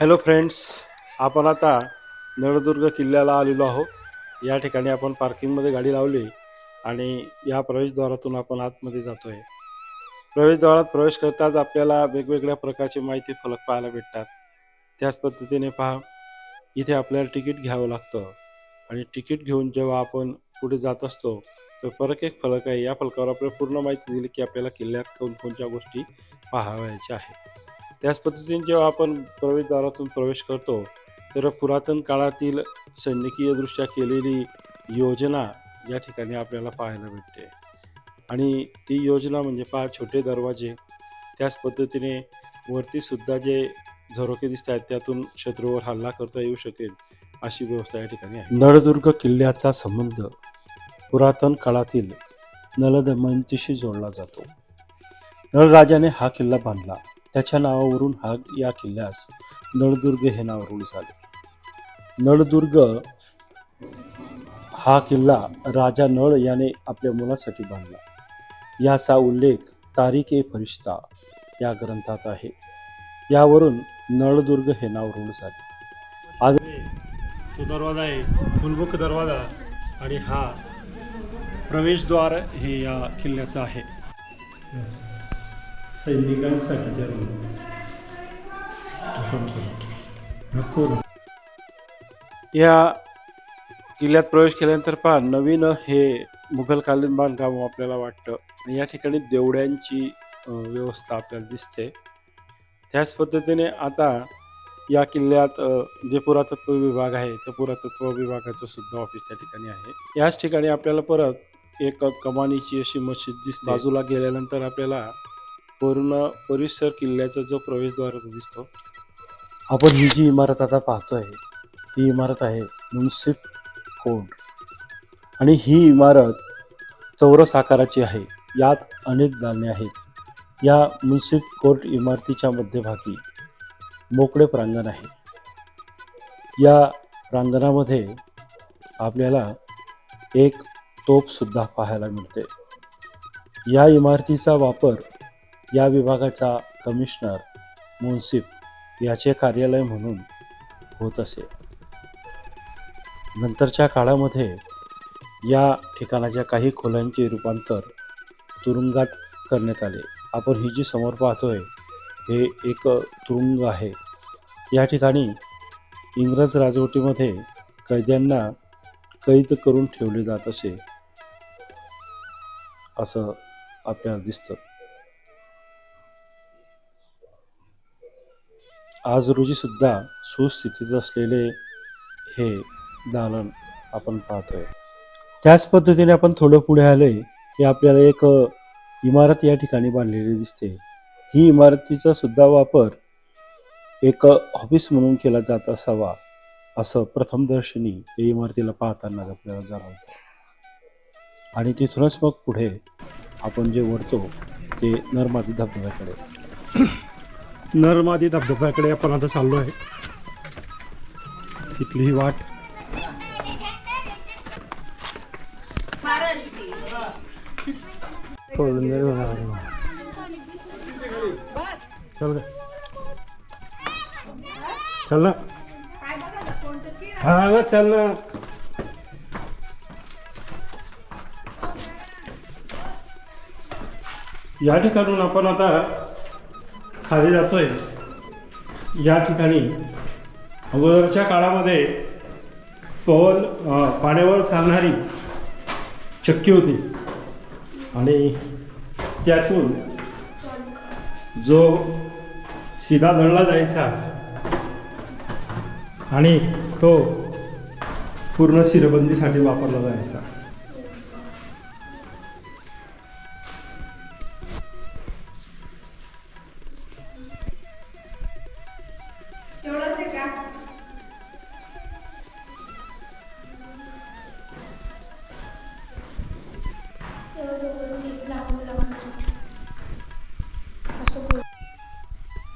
Hello friends आपण आता नळदुर्ग किल्ल्याला आलेलो आहोत. या ठिकाणी आपण पार्किंगमध्ये गाडी लावली आणि या प्रवेशद्वारातून आपण आतमध्ये जातो आहे प्रवेशद्वारात प्रवेश करताच आपल्याला वेगवेगळ्या प्रकारची माहिती फलक पाहायला भेटतात. त्याच पद्धतीने पहा इथे आपल्याला तिकीट घ्यावं लागतं. आणि तिकीट घेऊन जेव्हा आपण पुढे जात असतो तर फरक एक फलक आहे. या फलकावर आपल्याला पूर्ण माहिती दिली की आपल्याला किल्ल्यात कोणकोणत्या गोष्टी पाहावयाच्या आहेत. त्याच पद्धतीने जेव्हा आपण प्रवेशद्वारातून प्रवेश करतो तर पुरातन काळातील सैनिकीयदृष्ट्या केलेली योजना या ठिकाणी आपल्याला पाहायला भेटते. आणि ती योजना म्हणजे पहा छोटे दरवाजे. त्याच पद्धतीने वरतीसुद्धा जे झरोके दिसत आहेत त्यातून शत्रूवर हल्ला करता येऊ शकेल अशी व्यवस्था या ठिकाणी आहे. नळदुर्ग किल्ल्याचा संबंध पुरातन काळातील नलदमंतीशी जोडला जातो. नळराजाने हा किल्ला बांधला. त्याच्या नावावरून हा या किल्ल्यास नळदुर्ग हे नाव रूढ झाले नळदुर्ग हा किल्ला राजा नळ याने आपल्या मुलासाठी बांधला. याचा उल्लेख तारिक ए फरिश्ता या ग्रंथात आहे. यावरून नळदुर्ग हे नाव रूढ झाले आज तो दरवाजा आहे फुलमुख दरवाजा आणि हा प्रवेशद्वार हे या किल्ल्याचं आहे. सैनिकांसाठी या किल्ल्यात प्रवेश केल्यानंतर पहा नवीन हे मुघलकालीन बांधकाम आपल्याला वाटतं. या ठिकाणी देवड्यांची व्यवस्था आपल्याला दिसते. त्याच पद्धतीने आता या किल्ल्यात जे पुरातत्व विभाग आहे त्या पुरातत्व विभागाचं सुद्धा ऑफिस त्या ठिकाणी आहे. याच ठिकाणी आपल्याला परत एक कमानीची अशी मशीद दिसते. बाजूला गेल्यानंतर आपल्याला पूर्ण परिसर किल्ल्याचा जो प्रवेशद्वार दिसतो. आपण ही जी इमारत आता पाहतोय ती इमारत आहे मुन्सिफ कोर्ट. आणि ही इमारत चौरस आकाराची आहे. यात अनेक दालने आहेत. या मुन्सिफ कोर्ट इमारतीच्या मध्यभागी मोकळे प्रांगण आहे. या प्रांगणामध्ये आपल्याला एक तोपसुद्धा पाहायला मिळते. या इमारतीचा वापर या विभागाचा कमिशनर मुन्सिफ याचे कार्यालय म्हणून होत असे. नंतरच्या काळामध्ये या ठिकाणाच्या काही खोल्यांचे रूपांतर तुरुंगात करण्यात आले. आपण ही जी समोर पाहतोय हे एक तुरुंग आहे. या ठिकाणी इंग्रज राजवटीमध्ये कैद्यांना कैद करून ठेवले जात असे असं आपल्याला दिसतं. आज रोजीसुद्धा सुस्थितीत असलेले हे दालन आपण पाहतोय. त्याच पद्धतीने आपण थोडं पुढे आले की आपल्याला एक इमारत या ठिकाणी बांधलेली दिसते. ही इमारतीचा सुद्धा वापर एक ऑफिस म्हणून केला जात असावा असं प्रथमदर्शनी या इमारतीला पाहताना आपल्याला जाणवतं. आणि तिथूनच मग पुढे आपण जे वरतो ते नर्मादी धबधब्याकडे. नरमादी धबधब्याकडे आपण आता चाललो आहे. तिथलीही वाट. चल चल ना. हा चल ना. या ठिकाणून आपण आता खाली जातोय या ठिकाणी अगोदरच्या काळामध्ये पवन पाण्यावर चालणारी चक्की होती. आणि त्यातून जो शिधा दळला जायचा आणि तो पूर्ण शिरबंदीसाठी वापरला जायचा.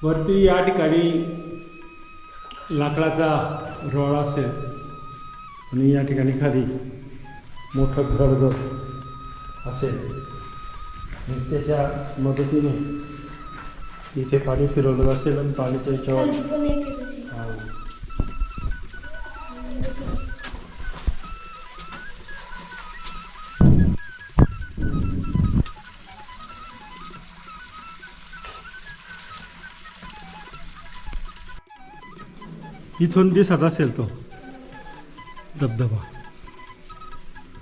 वरती या ठिकाणी लाकडाचा रोळा असेल आणि या ठिकाणी खाली मोठं घरघर असेल. आणि त्याच्या मदतीने इथे पाणी फिरवलं असेल आणि पाण्याच्या याच्यावर इथून दिसत असेल तो. धबधबा.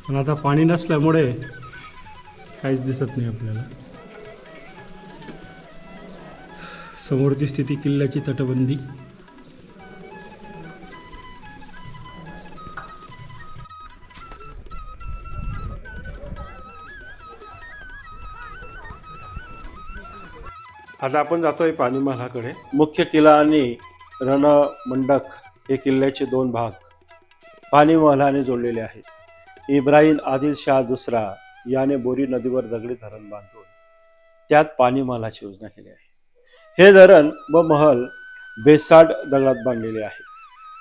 पण आता पाणी नसल्यामुळे काहीच दिसत नाही आपल्याला. समोर दिसते ती किल्ल्याची तटबंदी. आता आपण जातोय पाणी महालाकडे मुख्य किल्ला आणि रणमंडक हे किल्ल्याचे दोन भाग पाणी महालाने जोडलेले आहेत. इब्राहिम आदिल शाह दुसरा याने बोरी नदीवर दगडी धरण बांधून त्यात पाणी महालाची योजना केली आहे. हे धरण व महल बेसाड दगडात बांधलेले आहे.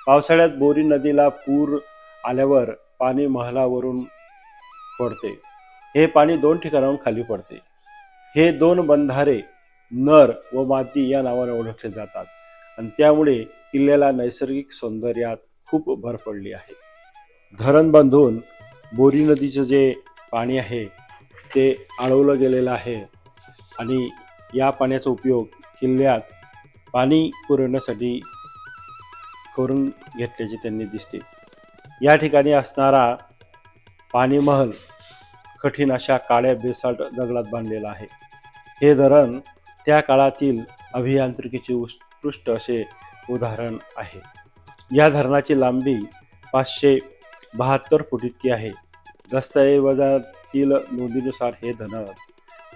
पावसाळ्यात बोरी नदीला पूर आल्यावर पाणी महलावरून पडते. हे पाणी दोन ठिकाणाहून खाली पडते. हे दोन बंधारे नर व माती या नावाने ओळखले जातात. आणि त्यामुळे किल्ल्याला नैसर्गिक सौंदर्यात खूप भर पडली आहे. धरण बांधून बोरी नदीचं जे पाणी आहे ते आळवलं गेलेलं आहे आणि या पाण्याचा उपयोग किल्ल्यात पाणी पुरवण्यासाठी करून घेतल्याचे त्यांनी दिसते. या ठिकाणी असणारा पाणीमहल कठीण अशा काळ्या बेसाल्ट दगडात बांधलेला आहे. हे धरण त्या काळातील अभियांत्रिकीचे उत्कृष्ट असे उदाहरण आहे. या धरणाची लांबी पाचशे बहात्तर फूट इतकी आहे. दस्तऐवजातील नोंदीनुसार हे धरण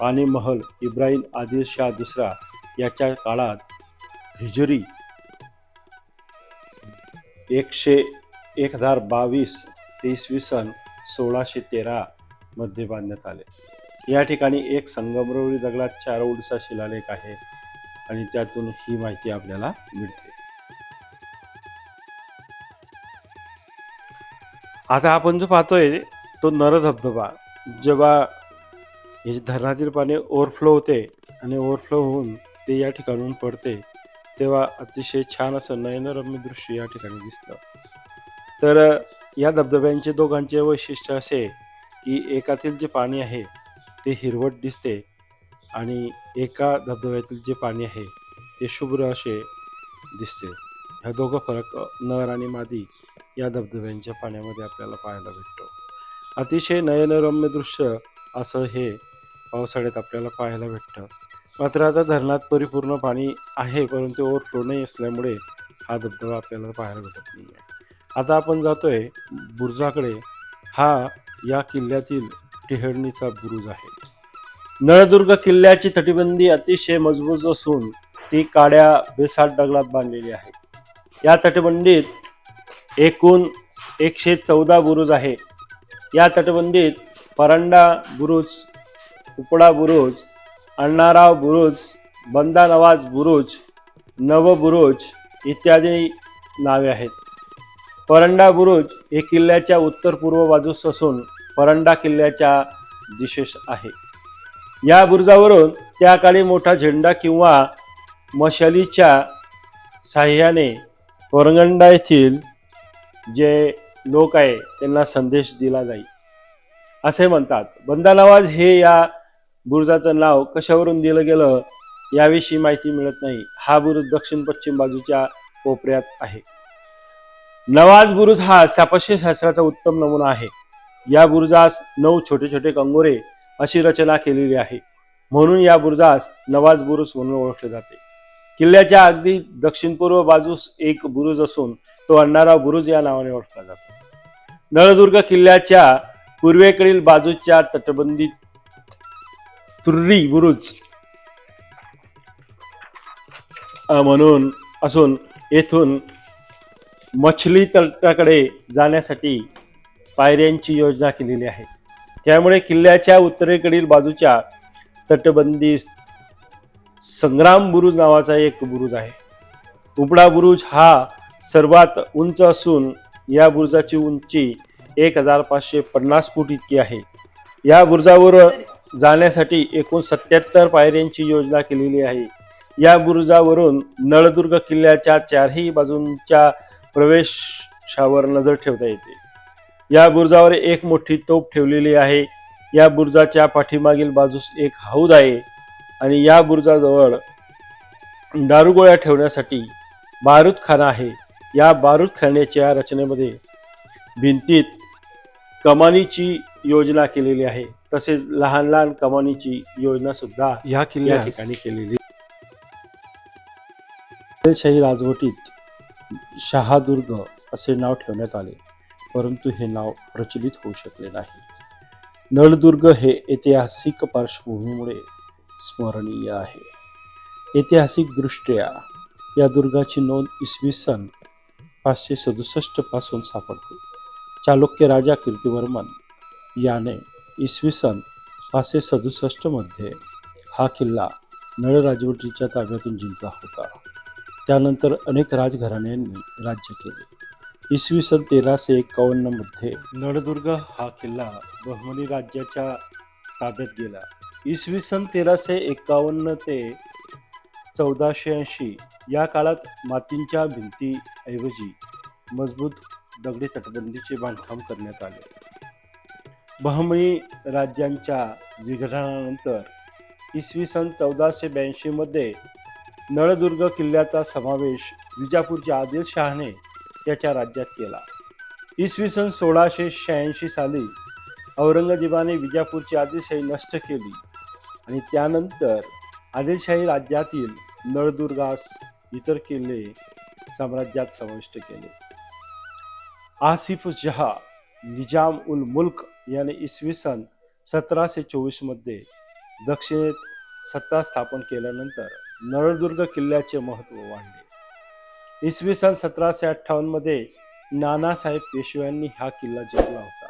पाणी महल इब्राहिम आदिल शाह दुसरा याच्या काळात हिजुरी एकशे एक हजार बावीस ते इसवी सन सोळाशे तेरा मध्ये बांधण्यात आले. या ठिकाणी एक संगमरवरी दगडात चार ओडीसा शिलालेख आहे. आणि त्यातून ही माहिती आपल्याला मिळते. आता आपण जो पाहतोय तो नर धबधबा जेव्हा हे जे धरणातील पाणी ओव्हरफ्लो होते आणि ओव्हरफ्लो होऊन ते या ठिकाणून पडते तेव्हा अतिशय छान असं नयनरम्य दृश्य या ठिकाणी दिसतं. तर या धबधब्यांचे दोघांचे वैशिष्ट्य असे की एकातील जे पाणी आहे ते हिरवट दिसते आणि एका धबधब्यातील जे पाणी आहे ते शुभ्र असे दिसते. ह्या दोघं फरक नर आणि मादी या धबधब्यांच्या पाण्यामध्ये आपल्याला पाहायला भेटतो. अतिशय नयनरम्य दृश्य असं हे पावसाळ्यात आपल्याला पाहायला भेटतं. मात्र आता धरणात परिपूर्ण पाणी आहे परंतु ओव्हरफ्लो नाही असल्यामुळे हा धबधबा आपल्याला पाहायला भेटत नाही आहे आता आपण जातोय बुरुजाकडे. हा या किल्ल्यातील टेहळणीचा बुरुज आहे. नळदुर्ग किल्ल्याची तटबंदी अतिशय मजबूत असून ती काड्या बेसाट दगडात बांधलेली आहे. या तटबंदीत एकूण एकशे चौदा बुरुज आहे या तटबंदीत परंडा बुरुज उपडा बुरुज अण्णाराव बुरुज बंदा नवाज बुरुज नव बुरुज इत्यादी नावे आहेत. परंडा बुरुज हे किल्ल्याच्या उत्तर पूर्व बाजूस असून परंडा किल्ल्याच्या दिशेस आहे. या बुरुजावरून त्या काळी मोठा झेंडा किंवा मशालीच्या साह्याने वरंगंडा येथील जे लोक आहे त्यांना संदेश दिला जाईल. असे म्हणतात. बंदा नवाज हे या बुरुजाचं नाव कशावरून दिलं गेलं याविषयी माहिती मिळत नाही. हा बुरुज दक्षिण पश्चिम बाजूच्या कोपऱ्यात आहे. नवाज बुरुज हा स्थापत्यशास्त्राचा उत्तम नमुना आहे. या बुरुजास नऊ छोटे छोटे कंगोरे अशी रचना केलेली आहे. म्हणून या बुरुजास नवाज बुरुज म्हणून ओळखले जाते. किल्ल्याच्या अगदी दक्षिणपूर्व बाजूस एक बुरुज असून तो अण्णाराव बुरुज या नावाने ओळखला जातो. नळदुर्ग किल्ल्याच्या पूर्वेकडील बाजूच्या तटबंदीत तुर्री बुरुज म्हणून असून येथून मछली तटाकडे जाण्यासाठी पायऱ्यांची योजना केलेली आहे. त्यामुळे किल्ल्याच्या उत्तरेकडील बाजूच्या तटबंदी संग्राम बुरुज नावाचा एक बुरुज आहे. उपडा बुरुज हा सर्वात उंच असून या बुरुजाची उंची एक हजार पाचशे पन्नास फूट इतकी आहे. या बुरुजावर जाण्यासाठी एकूण सत्याहत्तर पायऱ्यांची योजना केलेली आहे. या बुरुजावरून नळदुर्ग किल्ल्याच्या चारही बाजूंच्या प्रवेशावर नजर ठेवता येते. या बुरुजावर एक मोठी तोफ ठेवलेली आहे. या बुरुजाच्या पाठीमागील बाजूस एक हौद आहे आणि या बुरुजाजवळ दारुगोळ्या ठेवण्यासाठी बारूदखाना आहे. या बारूदखान्याच्या रचनेमध्ये भिंतीत कमानीची योजना केलेली आहे. तसेच लहान लहान कमानीची योजना सुद्धा या या किल्ल्यास ठिकाणी केलेली. आदिलशाही राजवटीत शहादुर्ग असे नाव ठेवण्यात आले. परंतु हे नाव प्रचलित होऊ शकले नाही. नळदुर्ग हे ऐतिहासिक पार्श्वभूमीमुळे स्मरणीय आहे. ऐतिहासिकदृष्ट्या या दुर्गाची नोंद इसवी सन पाचशे सदुसष्टपासून सापडते. चालुक्य राजा कीर्तिवर्मन याने इसवी सन पाचशे सदुसष्टमध्ये हा किल्ला नळ राजवटीच्या ताब्यातून जिंकला होता. त्यानंतर अनेक राजघराण्यांनी राज्य केले. इसवी सन तेराशे एकावन्नमध्ये नळदुर्ग हा किल्ला बहमनी राज्याच्या ताब्यात गेला. इसवी सन तेराशे एकावन्न ते चौदाशे ऐंशी या काळात मातींच्या भिंतीऐवजी मजबूत दगडी तटबंदीचे बांधकाम करण्यात आले. बहमनी राज्यांच्या विघटनानंतर इसवी सन चौदाशे ब्याऐंशीमध्ये नळदुर्ग किल्ल्याचा समावेश विजापूरच्या आदिलशहाने त्याच्या राज्यात केला. इसवी सन सोळाशे शहाऐंशी साली औरंगजेबाने विजापूरची आदिलशाही नष्ट केली आणि त्यानंतर आदिलशाही राज्यातील नळदुर्गास इतर किल्ले साम्राज्यात समाविष्ट केले. आसिफ जहा निजाम उल मुल्क याने इसवी सन सतराशे चोवीसमध्ये दक्षिणेत सत्ता स्थापन केल्यानंतर नळदुर्ग किल्ल्याचे महत्त्व वाढले. इसवी सन सतराशे अठ्ठावन्नमध्ये नानासाहेब पेशव्यांनी हा किल्ला जिंकला होता.